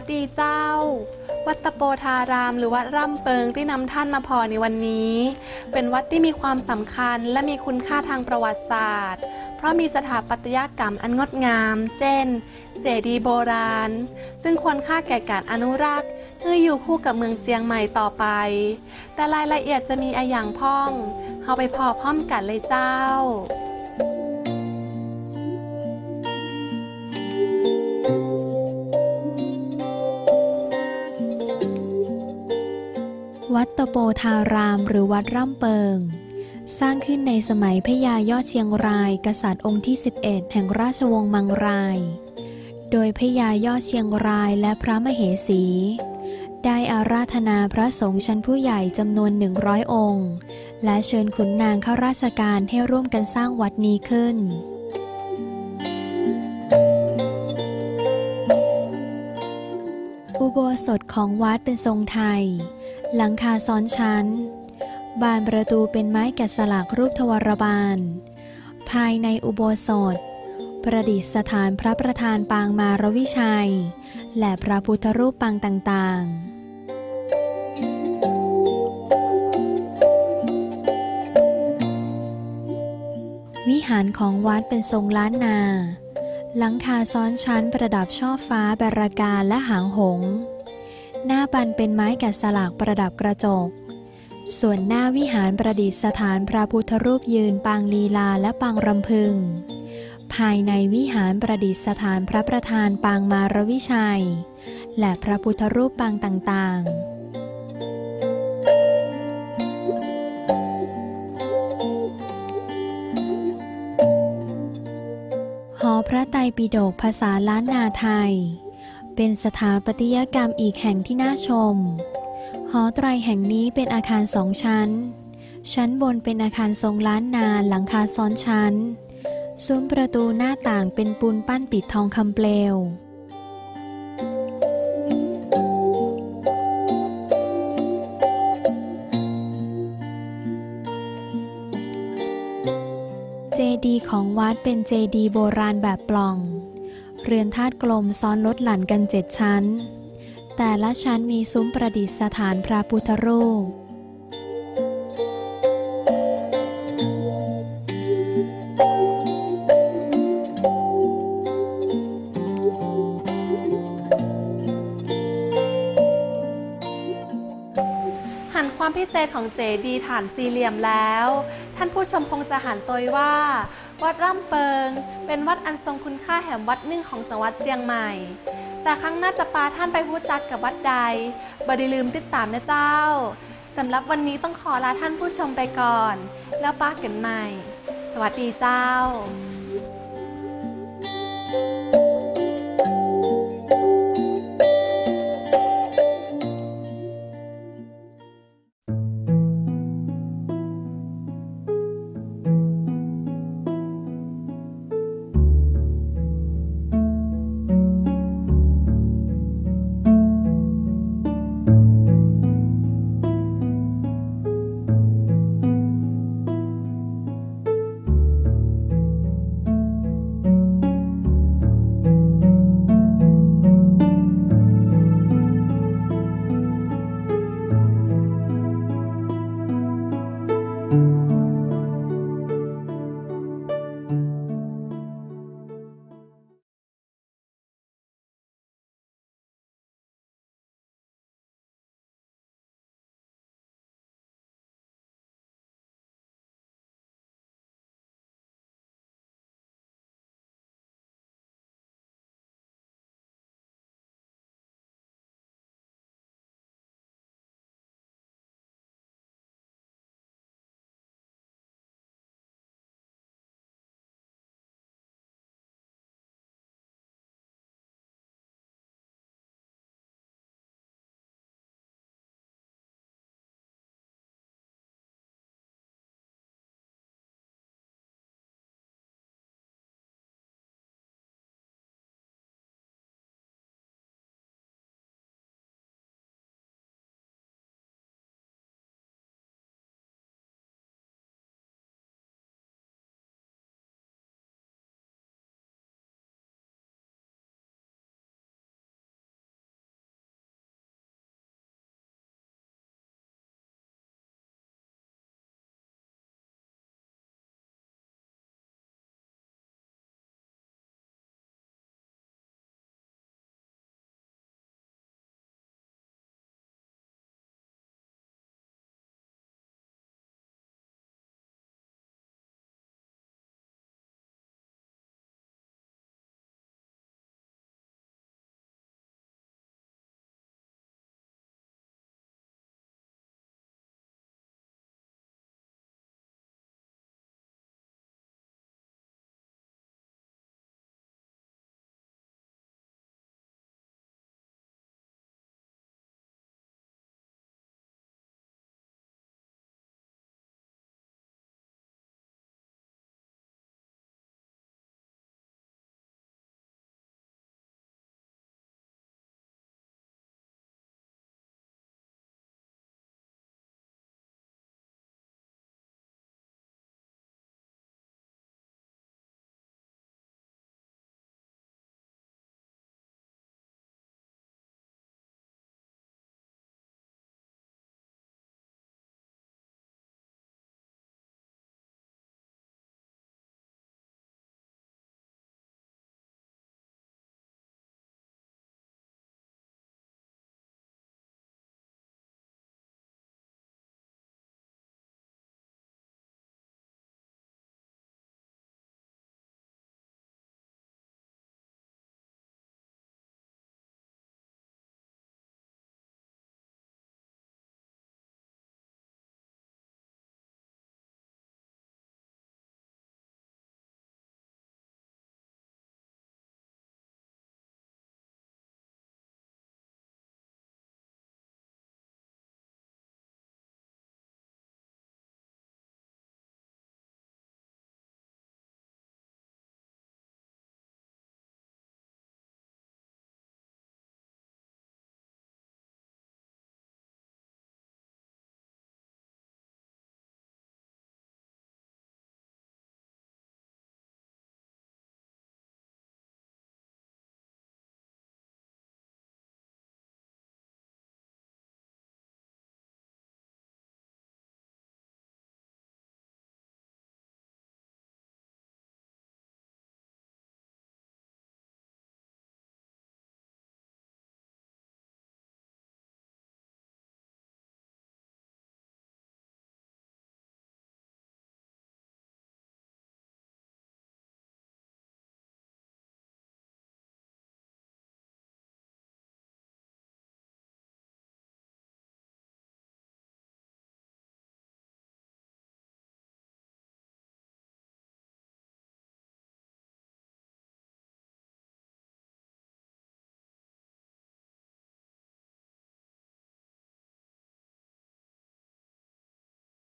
วัสดีเจ้า วัดตะโปธาราม หรือวัดร่ำเปิงที่นำท่านมาพอในวันนี้ เป็นวัดที่มีความสำคัญและมีคุณค่าทางประวัติศาสตร์ เพราะมีสถาปัตยกรรมอันงดงาม เช่น เจดีย์โบราณ ซึ่งควรค่าแก่การอนุรักษ์เพื่ออยู่คู่กับเมืองเจียงใหม่ต่อไป แต่รายละเอียดจะมีอะอย่างพ่อง เข้าไปพอพร้อมกันเลยเจ้า วัดตโปธารามหรือวัดร่ำเปิง สร้างขึ้นในสมัยพญายอดเชียงราย กษัตริย์องค์ที่ 11 แห่งราชวงศ์มังราย โดยพญายอดเชียงรายและพระมเหสี ได้อาราธนาพระสงฆ์ชั้นผู้ใหญ่จำนวน 100 องค์ และเชิญขุนนางเข้าราชการให้ร่วมกันสร้างวัดนี้ขึ้นอุโบสถของวัดเป็นทรงไทย หลังคาซ้อนชั้น บานประตูเป็นไม้แกะสลักรูปทวารบาล ภายในอุโบสถ ประดิษฐานพระประธานปางมารวิชัย และพระพุทธรูปปางต่างๆวิหารของวัดเป็นทรงล้านนา หลังคาซ้อนชั้นประดับช่อฟ้าบราการและหางหงส์ หน้าบันเป็นไม้แกะสลักประดับกระจก ส่วนหน้าวิหารประดิษฐานพระพุทธรูปยืนปางลีลาและปางรำพึง ภายในวิหารประดิษฐานพระประธานปางมารวิชัย และพระพุทธรูปปางต่างๆหอพระไตรปิฎกภาษาล้านนาไทย เป็นสถาปัตยกรรมอีกแห่งที่น่าชม หอไตรแห่งนี้เป็นอาคารสองชั้น ชั้นบนเป็นอาคารทรงล้านนาหลังคาซ้อนชั้น ซุ้มประตูหน้าต่างเป็นปูนปั้นปิดทองคำเปลวเจดีย์ของวัดเป็นเจดีย์โบราณแบบปล่อง เรือนธาตุกลมซ้อนลดหลั่นกันเจ็ดชั้น แต่ละชั้นมีซุ้มประดิษฐานพระพุทธรูป เศษของเจดีฐานสี่เหลี่ยมแล้ว ท่านผู้ชมคงจะหันตัวว่า วัดร่ำเปิง เป็นวัดอันทรงคุณค่าแห่งวัดหนึ่งของจังหวัดเชียงใหม่ แต่ครั้งหน้าจะปาท่านไปพูดจักกับวัดใดบดีลืมติดตามนะเจ้าสำหรับวันนี้ต้องขอลาท่านผู้ชมไปก่อน แล้วป้ากันใหม่ สวัสดีเจ้า